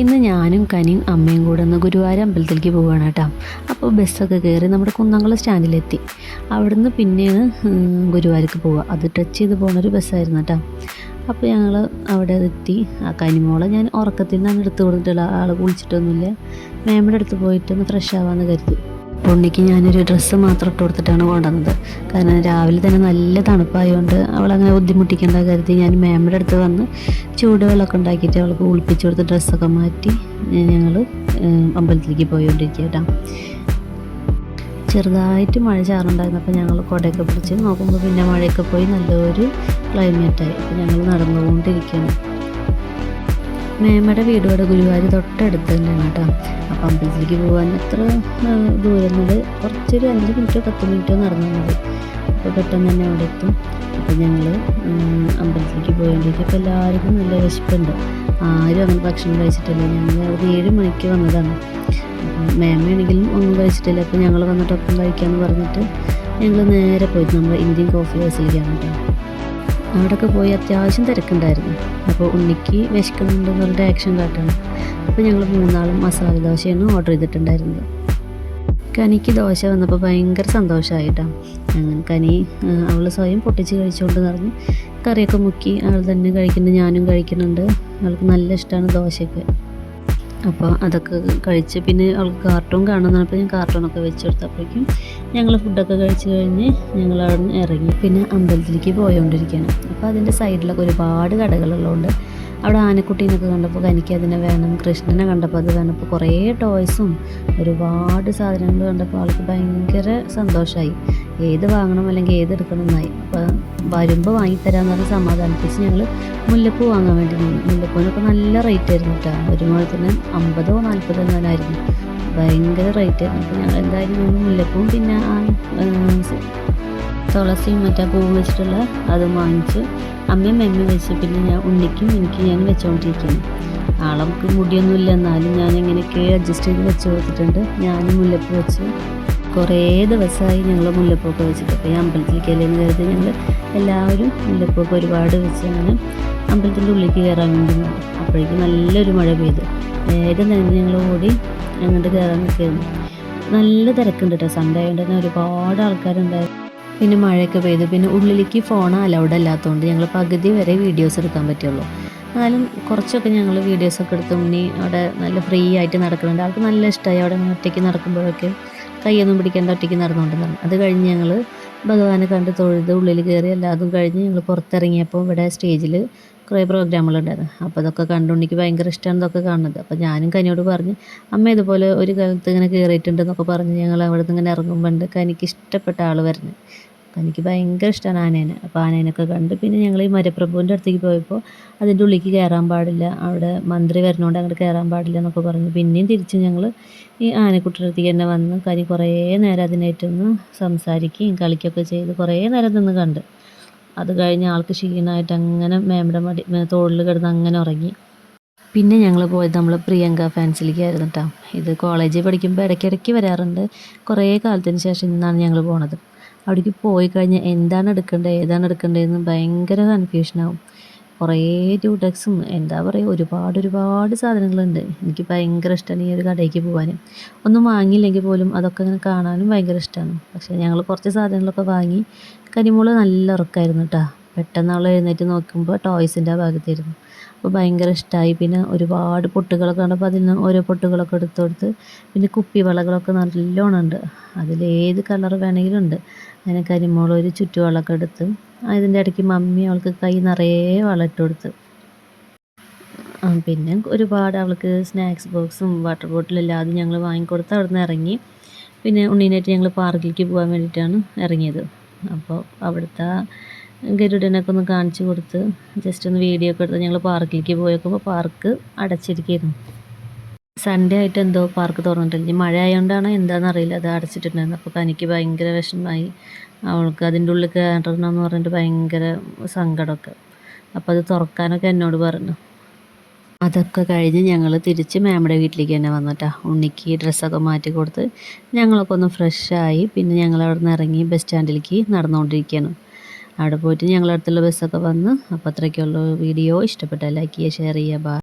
ഇന്ന് ഞാനും കനിയും അമ്മയും കൂടെ ഒന്ന് ഗുരുവായൂർ അമ്പലത്തിലേക്ക് പോവുകയാണ് കേട്ടോ. അപ്പോൾ ബസ്സൊക്കെ കയറി നമ്മുടെ കുന്നംകുളം സ്റ്റാൻഡിലെത്തി. അവിടുന്ന് പിന്നെയാണ് ഗുരുവായൂർക്ക് പോവുക. അത് ടച്ച് ചെയ്ത് പോകുന്നൊരു ബസ്സായിരുന്നു കേട്ടോ. അപ്പോൾ ഞങ്ങൾ അവിടെ എത്തി. ആ കനിമോളെ ഞാൻ ഉറക്കത്തിൽ നിന്നാണ് എടുത്ത് കൊടുത്തിട്ടുള്ള ആൾ കുളിച്ചിട്ടൊന്നുമില്ല. മാമിന്റെ അടുത്ത് പോയിട്ട് ഒന്ന് ഫ്രഷ് ആവാമെന്ന് കരുതി. ഉണ്ണിക്ക് ഞാനൊരു ഡ്രസ്സ് മാത്രം ഇട്ട് കൊടുത്തിട്ടാണ് കൊണ്ടുവന്നത്. കാരണം രാവിലെ തന്നെ നല്ല തണുപ്പായതുകൊണ്ട് അവളങ്ങനെ ബുദ്ധിമുട്ടിക്കേണ്ട കരുതി ഞാൻ മാമിന്റെ അടുത്ത് വന്ന് ചൂടുവെള്ളമൊക്കെ ഉണ്ടാക്കിയിട്ട് അവൾക്ക് കുളിപ്പിച്ച് കൊടുത്ത് ഡ്രസ്സൊക്കെ മാറ്റി ഞങ്ങൾ അമ്പലത്തിലേക്ക് പോയിക്കൊണ്ടിരിക്കുക ചെറുതായിട്ട് മഴ ചാറുണ്ടായിരുന്നു. അപ്പോൾ ഞങ്ങൾ കുടയൊക്കെ പിടിച്ച് നോക്കുമ്പോൾ പിന്നെ മഴയൊക്കെ പോയി നല്ലൊരു ക്ലൈമറ്റായി അപ്പോൾ ഞങ്ങൾ നടന്നുകൊണ്ടിരിക്കുകയാണ്. മേമയുടെ വീട് ഇവിടെ ഗുരുവായൂർ തൊട്ടടുത്ത് തന്നെയാണ് കേട്ടോ. അപ്പോൾ അമ്പലത്തിലേക്ക് പോകാൻ അത്ര ദൂരം എന്നത് കുറച്ചൊരു അഞ്ച് മിനിറ്റോ പത്ത് മിനിറ്റോ നടന്നു മതി. അപ്പോൾ പെട്ടെന്ന് തന്നെ അവിടെ എത്തും. അപ്പോൾ ഞങ്ങൾ അമ്പലത്തിലേക്ക് പോയി വേണ്ടിയിട്ട് ഇപ്പോൾ എല്ലാവർക്കും നല്ല വിശപ്പുണ്ട്. ആരും അങ്ങനെ ഭക്ഷണം കഴിച്ചിട്ടില്ല. ഞങ്ങൾ ഒരു ഏഴ് മണിക്ക് വന്നതാണ്. അപ്പം മേമയാണെങ്കിലും ഒന്നും കഴിച്ചിട്ടില്ല. അപ്പോൾ ഞങ്ങൾ വന്നിട്ട് ഒപ്പം കഴിക്കാമെന്ന് പറഞ്ഞിട്ട് ഞങ്ങൾ നേരെ പോയിട്ട് നമ്മുടെ ഇന്ത്യൻ കോഫി ഹൗസിലേക്കാണ് കേട്ടോ. അവിടെയൊക്കെ പോയി അത്യാവശ്യം തിരക്കുണ്ടായിരുന്നു. അപ്പോൾ ഉണ്ണിക്ക് വിശക്കുന്നുണ്ടെന്ന് പറഞ്ഞിട്ട് ആക്ഷൻ കാട്ടണം. അപ്പോൾ ഞങ്ങൾ മൂന്നാളും മസാല ദോശയാണ് ഓർഡർ ചെയ്തിട്ടുണ്ടായിരുന്നത്. കനിക്ക് ദോശ വന്നപ്പോൾ ഭയങ്കര സന്തോഷമായിട്ടാണ്. അങ്ങനെ കനി അവൾ സ്വയം പൊട്ടിച്ച് കഴിച്ചുകൊണ്ട് നിറഞ്ഞ് കറിയൊക്കെ മുക്കി അവൾ തന്നെ കഴിക്കുന്നുണ്ട് ഞാനും കഴിക്കുന്നുണ്ട്. അവൾക്ക് നല്ല ഇഷ്ടമാണ് ദോശയൊക്കെ. അപ്പോൾ അതൊക്കെ കഴിച്ച് പിന്നെ അവൾക്ക് കാർട്ടൂൺ കാണുന്നപ്പോൾ ഞാൻ കാർട്ടൂണൊക്കെ വെച്ച് കൊടുത്തപ്പോഴേക്കും ഞങ്ങൾ ഫുഡൊക്കെ കഴിച്ച് കഴിഞ്ഞ് ഞങ്ങൾ അവിടെ നിന്ന് ഇറങ്ങി. പിന്നെ അമ്പലത്തിലേക്ക് പോയോണ്ടിരിക്കുകയാണ്. അപ്പോൾ അതിന്റെ സൈഡിലൊക്കെ ഒരുപാട് കടകളുള്ളതുകൊണ്ട് അവിടെ ആനക്കുട്ടീനൊക്കെ കണ്ടപ്പോൾ എനിക്ക് അതിനെ വേണം. കൃഷ്ണനെ കണ്ടപ്പോൾ അത് വേണം. കുറേ ടോയ്സും ഒരുപാട് സാധനങ്ങൾ കണ്ടപ്പോൾ ആൾക്ക് ഭയങ്കര സന്തോഷമായി ഏത് വാങ്ങണം അല്ലെങ്കിൽ ഏത് എടുക്കണം എന്നായി അപ്പോൾ വരുമ്പോൾ വാങ്ങിത്തരാമെന്ന് പറഞ്ഞ് സമാധാനിപ്പിച്ച് ഞങ്ങൾ മുല്ലപ്പൂ വാങ്ങാൻ വേണ്ടി നിന്നു. മുല്ലപ്പൂവിനൊക്കെ നല്ല റേറ്റ് ആയിരുന്നു കേട്ടോ. ഒരുപോലെ തന്നെ അമ്പതോ നാൽപ്പതോ എന്നാലായിരുന്നു ഭയങ്കര റേറ്റ് ആയിരുന്നു അപ്പോൾ ഞങ്ങൾ എന്തായാലും മുല്ലപ്പൂവും. പിന്നെ ആ തുളസിയും മറ്റേ പൂവും വെച്ചിട്ടുള്ള അതും വാങ്ങിച്ച് അമ്മയും അമ്മയും വെച്ച് പിന്നെ ഞാൻ ഉണ്ണിക്കും എനിക്ക് ഞാൻ വെച്ചുകൊണ്ടിരിക്കുകയാണ് മുടിയൊന്നും മുടിയൊന്നുമില്ല. എന്നാലും ഞാൻ എങ്ങനെയൊക്കെ അഡ്ജസ്റ്റ് ചെയ്ത് വെച്ച് കൊടുത്തിട്ടുണ്ട്. ഞാനും മുല്ലപ്പൂ വെച്ച്. കുറേ ദിവസമായി ഞങ്ങൾ മുല്ലപ്പൂക്ക് വെച്ചിട്ട്. അപ്പോൾ ഈ അമ്പലത്തിലേക്കല്ലേ എന്ന് കരുതി ഞങ്ങൾ എല്ലാവരും മുല്ലപ്പൂക്ക് ഒരുപാട് വെച്ച് അങ്ങനെ അമ്പലത്തിന്റെ ഉള്ളിലേക്ക് കയറാൻ വേണ്ടി നിന്നു. അപ്പോഴേക്കും നല്ലൊരു മഴ പെയ്തു. വേഗം തന്നെ ഞങ്ങൾ ഓടി അങ്ങോട്ട് കയറാൻ നിൽക്കുകയായിരുന്നു. നല്ല തിരക്കുണ്ട് കേട്ടോ സൺഡേ ആയതുകൊണ്ട് തന്നെ ഒരുപാട് ആൾക്കാരുണ്ടായിരുന്നു. പിന്നെ മഴയൊക്കെ പെയ്തു പിന്നെ ഉള്ളിലേക്ക് ഫോൺ അലൗഡ് അല്ലാത്തതുകൊണ്ട് ഞങ്ങൾ പകുതി വരെ വീഡിയോസ് എടുക്കാൻ പറ്റുള്ളൂ. എന്നാലും കുറച്ചൊക്കെ ഞങ്ങൾ വീഡിയോസൊക്കെ എടുത്ത് ഉണ്ണി അവിടെ നല്ല ഫ്രീ ആയിട്ട് നടക്കുന്നുണ്ട് ആൾക്ക് നല്ല ഇഷ്ടമായി അവിടെ ഒറ്റയ്ക്ക് നടക്കുമ്പോഴൊക്കെ കൈയൊന്നും പിടിക്കാണ്ട് ഒറ്റയ്ക്ക് നടന്നുകൊണ്ടിരുന്നു അത് കഴിഞ്ഞ് ഞങ്ങൾ ഭഗവാനെ കണ്ട് തൊഴുത് ഉള്ളിൽ കയറി എല്ലാതും കഴിഞ്ഞ് ഞങ്ങൾ പുറത്തിറങ്ങിയപ്പോൾ ഇവിടെ സ്റ്റേജിൽ കുറേ പ്രോഗ്രാമുകളുണ്ടായിരുന്നു. അപ്പോൾ അതൊക്കെ കണ്ടുണ്ണിക്ക് ഭയങ്കര ഇഷ്ടമാണ് ഇതൊക്കെ കാണുന്നത്. അപ്പോൾ ഞാനും കനിയോട് പറഞ്ഞ് അമ്മ ഇതുപോലെ ഒരു കാലത്ത് ഇങ്ങനെ കയറിയിട്ടുണ്ട് എന്നൊക്കെ പറഞ്ഞ് ഞങ്ങൾ അവിടെ നിന്ന് ഇങ്ങനെ ഇറങ്ങുമ്പോൾ കനിക്ക് ഇഷ്ടപ്പെട്ട ആൾ വരുന്നത് എനിക്ക് ഭയങ്കര ഇഷ്ടമാണ് ആനേനെ. അപ്പോൾ ആനേനൊക്കെ കണ്ട്. പിന്നെ ഞങ്ങൾ ഈ മരപ്രഭുവിന്റെ അടുത്തേക്ക് പോയപ്പോൾ അതിന്റെ ഉള്ളിലേക്ക് കയറാൻ പാടില്ല. അവിടെ മന്ത്രി വരുന്നതുകൊണ്ട് അങ്ങോട്ട് കയറാൻ പാടില്ല എന്നൊക്കെ പറഞ്ഞു. പിന്നെയും തിരിച്ച് ഞങ്ങൾ ഈ ആനക്കുട്ടിയുടെ അടുത്തേക്ക് തന്നെ വന്ന് കനി കുറേ നേരം അതിനായിട്ടൊന്ന് സംസാരിക്കുകയും കളിക്കുകയൊക്കെ ചെയ്ത് കുറേ നേരം നിന്ന് കണ്ട്. അത് കഴിഞ്ഞ് ആൾക്ക് ക്ഷീണമായിട്ട് അങ്ങനെ മേമയുടെ മടി തോളിൽ കിടന്ന് അങ്ങനെ ഉറങ്ങി. പിന്നെ ഞങ്ങൾ പോയത് നമ്മൾ പ്രിയങ്ക ഫാൻസിലേക്കായിരുന്നു കേട്ടോ ഇത് കോളേജിൽ പഠിക്കുമ്പോൾ ഇടയ്ക്കിടയ്ക്ക് വരാറുണ്ട്. കുറേ കാലത്തിന് ശേഷം ഇന്നാണ് ഞങ്ങൾ പോണത്. അവിടേക്ക് പോയി കഴിഞ്ഞാൽ എന്താണ് എടുക്കേണ്ടത് ഏതാണ് എടുക്കേണ്ടതെന്ന് ഭയങ്കര കൺഫ്യൂഷനാവും കുറേ ട്യൂടെക്സും എന്താ പറയുക ഒരുപാട് ഒരുപാട് സാധനങ്ങളുണ്ട്. എനിക്ക് ഭയങ്കര ഇഷ്ടമാണ് ഈ ഒരു കടയ്ക്ക് പോകാനും ഒന്നും വാങ്ങിയില്ലെങ്കിൽ പോലും അതൊക്കെ ഇങ്ങനെ കാണാനും ഭയങ്കര ഇഷ്ടമാണ് പക്ഷേ ഞങ്ങൾ കുറച്ച് സാധനങ്ങളൊക്കെ വാങ്ങി കരിമോൾ നല്ല ഉറക്കമായിരുന്നു കേട്ടോ പെട്ടെന്ന് അവൾ എഴുന്നേറ്റ് നോക്കുമ്പോൾ ടോയ്സിന്റെ ഭാഗത്തായിരുന്നു. അപ്പോൾ ഭയങ്കര ഇഷ്ടമായി പിന്നെ ഒരുപാട് പൊട്ടുകളൊക്കെ കണ്ടപ്പോൾ അതിൽ നിന്ന് ഓരോ പൊട്ടുകളൊക്കെ എടുത്ത് കൊടുത്ത് പിന്നെ കുപ്പി വളകളൊക്കെ നല്ലോണം ഉണ്ട്. അതിലേത് കളർ വേണമെങ്കിലും ഉണ്ട്. അങ്ങനെ കരിമോൾ ഒരു ചുറ്റുവളമൊക്കെ എടുത്ത് അതിന്റെ ഇടയ്ക്ക് മമ്മി അവൾക്ക് കൈ നിറയെ വളം ഇട്ട് കൊടുത്ത്. പിന്നെ ഒരുപാട് അവൾക്ക് സ്നാക്സ് ബോക്സും വാട്ടർ ബോട്ടിലും എല്ലാം ഞങ്ങൾ വാങ്ങിക്കൊടുത്ത് അവിടെ നിന്ന് ഇറങ്ങി. പിന്നെ ഉണ്ണീനായിട്ട് ഞങ്ങൾ പാർക്കിലേക്ക് പോകാൻ വേണ്ടിയിട്ടാണ് ഇറങ്ങിയത്. അപ്പോൾ അവിടുത്തെ ഗരുഡനൊക്കെ ഒന്ന് കാണിച്ചു കൊടുത്ത് ജസ്റ്റ് ഒന്ന് വീഡിയോ ഒക്കെ എടുത്ത് ഞങ്ങൾ പാർക്കിലേക്ക് പോയേക്കുമ്പോൾ പാർക്ക് അടച്ചിരിക്കുന്നു സൺഡേ ആയിട്ട് എന്തോ പാർക്ക് തുറന്നിട്ടില്ല മഴ ആയതുകൊണ്ടാണ് എന്താണെന്ന് അറിയില്ല. അത് അടച്ചിട്ടുണ്ടായിരുന്നു. അപ്പോൾ തനിക്ക് ഭയങ്കര വിഷമമായി അവൾക്ക് അതിന്റെ ഉള്ളിൽ കയറണമെന്ന് പറഞ്ഞിട്ട് ഭയങ്കര സങ്കടമൊക്കെ. അപ്പോൾ അത് തുറക്കാനൊക്കെ എന്നോട് പറഞ്ഞു. അതൊക്കെ കഴിഞ്ഞ് ഞങ്ങൾ തിരിച്ച് മാമയുടെ വീട്ടിലേക്ക് തന്നെ വന്നിട്ടാ. ഉണ്ണിക്ക് ഡ്രസ്സൊക്കെ മാറ്റി കൊടുത്ത് ഞങ്ങളൊക്കെ ഒന്ന് ഫ്രഷായി പിന്നെ ഞങ്ങൾ അവിടെ നിന്ന് ഇറങ്ങി ബസ് സ്റ്റാൻഡിലേക്ക് നടന്നുകൊണ്ടിരിക്കുകയാണ് അവിടെ പോയിട്ട് ഞങ്ങളുടെ അടുത്തുള്ള ബസ്സൊക്കെ വന്ന് അപ്പോൾ അത്രയ്ക്കുള്ള വീഡിയോ ഇഷ്ടപ്പെട്ടാൽ ലൈക്ക് ചെയ്യുക ഷെയർ ചെയ്യുക